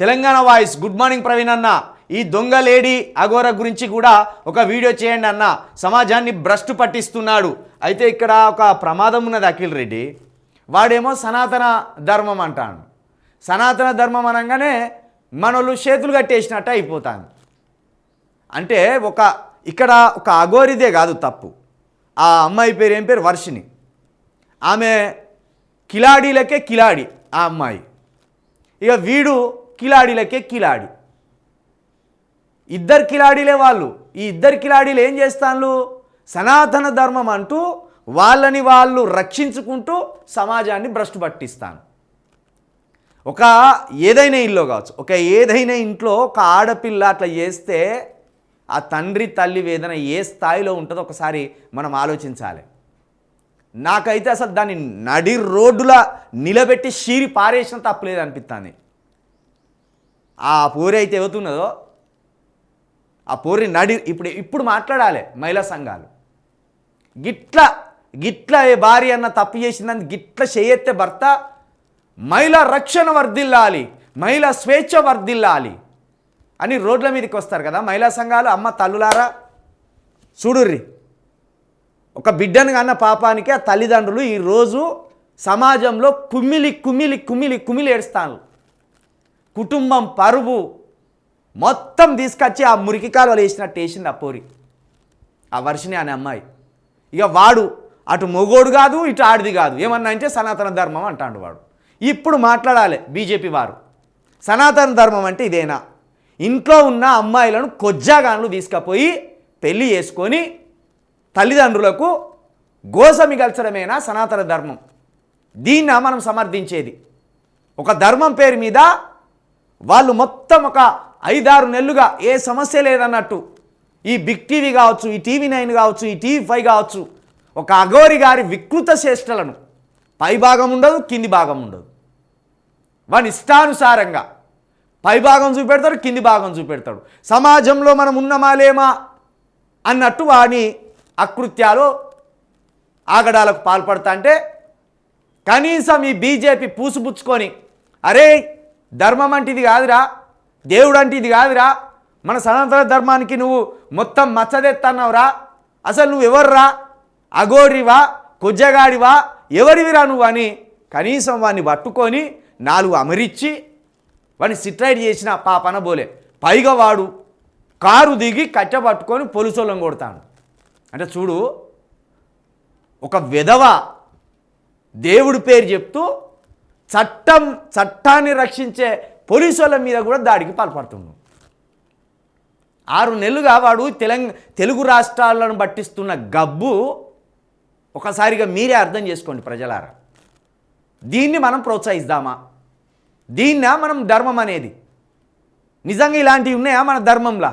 Telangana voice good morning Praveen అన్న. ఈ దొంగ లేడీ అఘోర గురించి కూడా ఒక వీడియో చేయండి అన్న. సమాజాన్ని భ్రష్టు పట్టిస్తున్నాడు. అయితే ఇక్కడ ఒక ప్రమాదం ఉన్నది అఖిల్ రెడ్డి. వాడేమో సనాతన ధర్మం అంటాడు. సనాతన ధర్మం అనగానే మనోళ్ళు చేతులు కట్టేసినట్టు అయిపోతాను. అంటే ఒక ఇక్కడ ఒక అఘోరిదే కాదు తప్పు. ఆ అమ్మాయి పేరు ఏం పేరు? వర్షిని ఆమె కిలాడీలకే కిలాడి ఆ అమ్మాయి. ఇక వీడు కిలాడీలకే కిలాడి. ఇద్దరు కిలాడీలే వాళ్ళు. ఈ ఇద్దరు కిలాడీలు ఏం చేస్తాను సనాతన ధర్మం అంటూ వాళ్ళని వాళ్ళు రక్షించుకుంటూ సమాజాన్ని భ్రష్టు పట్టిస్తాను. ఒక ఏదైనా ఇల్లు కావచ్చు. ఒక ఏదైనా ఇంట్లో ఒక ఆడపిల్ల అట్లా చేస్తే ఆ తండ్రి తల్లి వేదన ఏ స్థాయిలో ఉంటుందో ఒకసారి మనం ఆలోచించాలి. నాకైతే అసలు దాన్ని నడి రోడ్డులా నిలబెట్టి షీరి పారేసిన తప్పలేదు అనిపిస్తుంది ఆ పూరి అయితే అవుతున్నదో ఆ పూరి నడి ఇప్పుడు ఇప్పుడు మాట్లాడాలి మహిళా సంఘాలు. గిట్ల గిట్ల ఏ భార్య అన్న తప్పు చేసిందని గిట్ల చేయెత్తే భర్త మహిళా రక్షణ వర్ధిల్లాలి మహిళా స్వేచ్ఛ వర్ధిల్లాలి అని రోడ్ల మీదకి వస్తారు కదా మహిళా సంఘాలు అమ్మ తల్లులారా? చూడుర్రి. ఒక బిడ్డను కన్న పాపానికి ఆ తల్లిదండ్రులు ఈరోజు సమాజంలో కుమిలి కుమిలి కుమిలి కుమిలి ఏడుస్తాను కుటుంబం పరువు మొత్తం తీసుకొచ్చి ఆ మురికి కాలువలు వేసినట్టు వేసింది ఆ పోరి. ఆ వర్షిని అనే అమ్మాయి. ఇక వాడు అటు మొగోడు కాదు ఇటు ఆడిది కాదు. ఏమన్నా అంటే సనాతన ధర్మం అంటాడు వాడు. ఇప్పుడు మాట్లాడాలి బీజేపీ వారు. సనాతన ధర్మం అంటే ఇదేనా? ఇంట్లో ఉన్న అమ్మాయిలను కొజ్జాగాన్లు తీసుకుపోయి పెళ్ళి చేసుకొని తల్లిదండ్రులకు గోసమి గల్చడమేనా సనాతన ధర్మం? దీన్న మనం సమర్థించేది. ఒక ధర్మం పేరు మీద వాళ్ళు మొత్తం ఒక ఐదారు నెలలుగా ఏ సమస్య లేదన్నట్టు. ఈ బిగ్ టీవీ కావచ్చు ఈ టీవీ నైన్ కావచ్చు ఈ టీవీ ఫైవ్ కావచ్చు ఒక అఘోరి గారి వికృత చేష్టలను పై భాగం ఉండదు కింది భాగం ఉండదు. వాని ఇష్టానుసారంగా పై భాగం చూపెడతాడు కింది భాగం చూపెడతాడు. సమాజంలో మనం ఉన్నామా లేమా అన్నట్టు వాని అకృత్యాలు ఆగడాలకు పాల్పడతా అంటే కనీసం ఈ బీజేపీ పూసుపుచ్చుకొని అరే ధర్మం అంటే ఇది కాదురా. దేవుడు అంటే ఇది కాదురా. మన సనాతన ధర్మానికి నువ్వు మొత్తం మచ్చదెత్తన్నావురా. అసలు నువ్వు ఎవర్రా? అగోరివా కొజ్జగాడివా ఎవరివిరా నువ్వు అని కనీసం వాడిని పట్టుకొని నాలుగు అమరిచ్చి వాడిని సిట్రైడ్ చేసిన పాపన బోలే. పైగా వాడు కారు దిగి కట్టె పట్టుకొని పొలుసోలం కొడతాను అంటే చూడు ఒక విధవ దేవుడి పేరు చెప్తూ చట్టం చట్టాన్ని రక్షించే పోలీసుల మీద కూడా దాడికి పాల్పడుతున్నాడు ఆరు నెలలుగా వాడు తెలంగ తెలుగు రాష్ట్రాలను పట్టిస్తున్న గబ్బు ఒకసారిగా మీరే అర్థం చేసుకోండి ప్రజలారా. దీన్ని మనం ప్రోత్సహిస్తామా దీన్నా మనం ధర్మం అనేది. నిజంగా ఇలాంటివి ఉన్నాయా మన ధర్మంలా?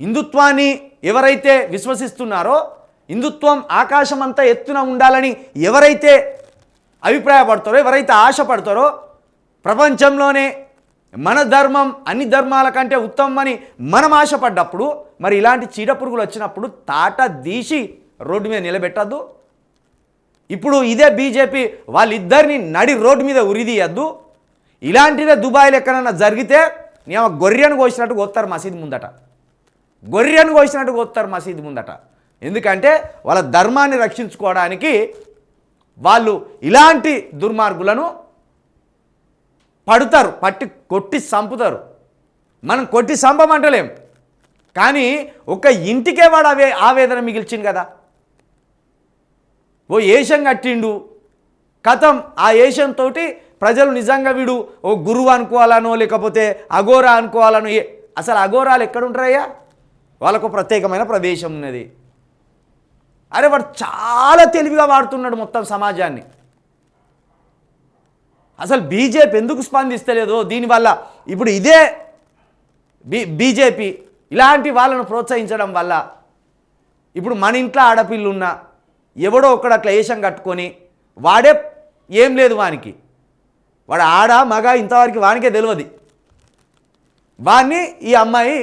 హిందుత్వాన్ని ఎవరైతే విశ్వసిస్తున్నారో హిందుత్వం ఆకాశం అంతా ఎత్తున ఉండాలని ఎవరైతే అభిప్రాయపడతారో ఎవరైతే ఆశపడతారో ప్రపంచంలోనే మన ధర్మం అన్ని ధర్మాల కంటే ఉత్తమమని మనం ఆశపడ్డప్పుడు మరి ఇలాంటి చీడ పురుగులు వచ్చినప్పుడు తాట దీసి రోడ్డు మీద నిలబెట్టద్దు. ఇప్పుడు ఇదే బీజేపీ వాళ్ళిద్దరిని నడి రోడ్డు మీద ఉరిదీయద్దు. ఇలాంటిదే దుబాయ్లో ఎక్కడన్నా జరిగితే నేను గొర్రెను కోసినట్టు కొత్తారు మసీదు ముందట. గొర్రెను కోసినట్టు కొత్తారు మసీదు ముందట. ఎందుకంటే వాళ్ళ ధర్మాన్ని రక్షించుకోవడానికి వాళ్ళు ఇలాంటి దుర్మార్గులను పడుతారు పట్టి కొట్టి చంపుతారు మనం కొట్టి చంపమంటలేం కానీ ఒక ఇంటికే వాడు అవే ఆవేదన మిగిల్చింది కదా. ఓ ఏషం కట్టిండు. కథం ఆ ఏషంతో ప్రజలు నిజంగా వీడు ఓ గురువు అనుకోవాలనో లేకపోతే అఘోరా అనుకోవాలనో అసలు అఘోరాలు ఎక్కడుంటారయ్యా వాళ్ళకు ప్రత్యేకమైన ప్రదేశం ఉన్నది. అరే వాడు చాలా తెలివిగా వాడుతున్నాడు మొత్తం సమాజాన్ని. అసలు బీజేపీ ఎందుకు స్పందిస్తలేదో దీనివల్ల ఇప్పుడు ఇదే బీ బీజేపీ ఇలాంటి వాళ్ళను ప్రోత్సహించడం వల్ల ఇప్పుడు మన ఇంట్లో ఆడపిల్లున్నా ఎవడో ఒకడు అట్లా ఏషం కట్టుకొని వాడే ఏం లేదు వానికి. వాడు ఆడ మగ ఇంతవరకు వానికే తెలియదు వాడిని ఈ అమ్మాయి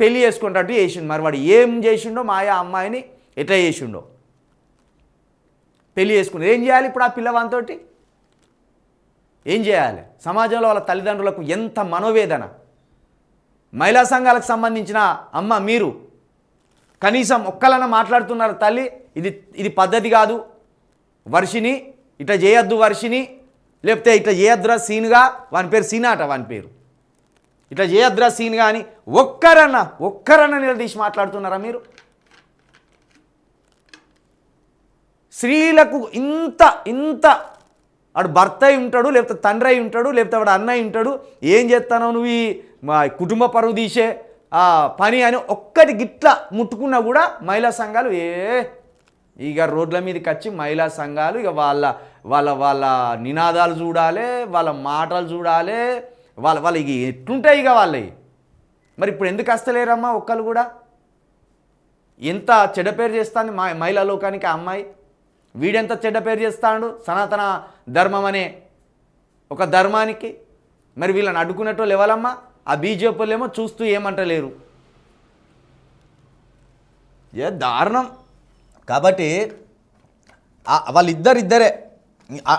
పెళ్ళి చేసుకుంటట్టు చేసిండు. మరి వాడు ఏం చేసిండో మాయా అమ్మాయిని ఎట్లా చేసిండో? పెళ్ళి చేసుకుంది ఏం చేయాలి ఇప్పుడు ఆ పిల్లవానితోటి? ఏం చేయాలి? సమాజంలో వాళ్ళ తల్లిదండ్రులకు ఎంత మనోవేదన? మహిళా సంఘాలకు సంబంధించిన అమ్మ మీరు కనీసం ఒక్కలన మాట్లాడుతున్నారు తల్లి ఇది ఇది పద్ధతి కాదు. వర్షిని ఇట్లా చేయొద్దు వర్షిని లేకపోతే ఇట్లా చేయొద్దురా సీన్గా వాని పేరు సీనాట వాని పేరు. ఇట్లా చేయొద్దురా సీన్గా అని ఒక్కరన్నా ఒక్కరన్నా నిలదీసి మాట్లాడుతున్నారా మీరు? స్త్రీలకు ఇంత ఇంత వాడు భర్త అయి ఉంటాడు లేకపోతే తండ్రి అయి ఉంటాడు లేకపోతే వాడు అన్నయ్య ఉంటాడు ఏం చేస్తానో నువ్వు ఈ మా కుటుంబ పరువు తీసే పని అని ఒక్కటి గిట్ల ముట్టుకున్నా కూడా మహిళా సంఘాలు ఏ ఇక రోడ్ల మీదకి వచ్చి మహిళా సంఘాలు ఇక వాళ్ళ వాళ్ళ వాళ్ళ నినాదాలు చూడాలి వాళ్ళ మాటలు చూడాలి వాళ్ళ వాళ్ళ ఇక ఎట్లుంటాయి ఇక వాళ్ళవి మరి ఇప్పుడు ఎందుకు వస్తలేరమ్మా ఒక్కరు కూడా? ఎంత చెడపేరు చేస్తాను మా మహిళా లోకానికి ఆ అమ్మాయి? వీడెంత చెడ్డ పేరు చేస్తాడు? సనాతన ధర్మం అనే ఒక ధర్మానికి? మరి వీళ్ళని అడ్డుకునేటోళ్ళు ఎవరమ్మా? ఆ బీజేపీ ఏమో చూస్తూ ఏమంటలేరు. ఏ దారుణం. కాబట్టి వాళ్ళిద్దరిద్దరే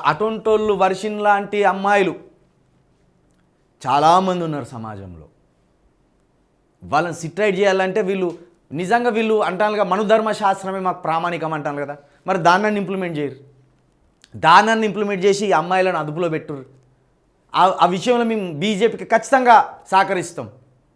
అటుంటోళ్ళు వర్షిన్ లాంటి అమ్మాయిలు చాలామంది ఉన్నారు సమాజంలో. వాళ్ళని సిట్రైట్ చేయాలంటే వీళ్ళు నిజంగా వీళ్ళు అంటానుగా మనుధర్మ శాస్త్రమే మాకు ప్రామాణికం అంటాను కదా. మరి దానాన్ని ఇంప్లిమెంట్ చేయరు. దానాన్ని ఇంప్లిమెంట్ చేసి ఈ అమ్మాయిలను అదుపులో పెట్టుర్రు. ఆ విషయంలో మేము బీజేపీకి ఖచ్చితంగా సహకరిస్తాం.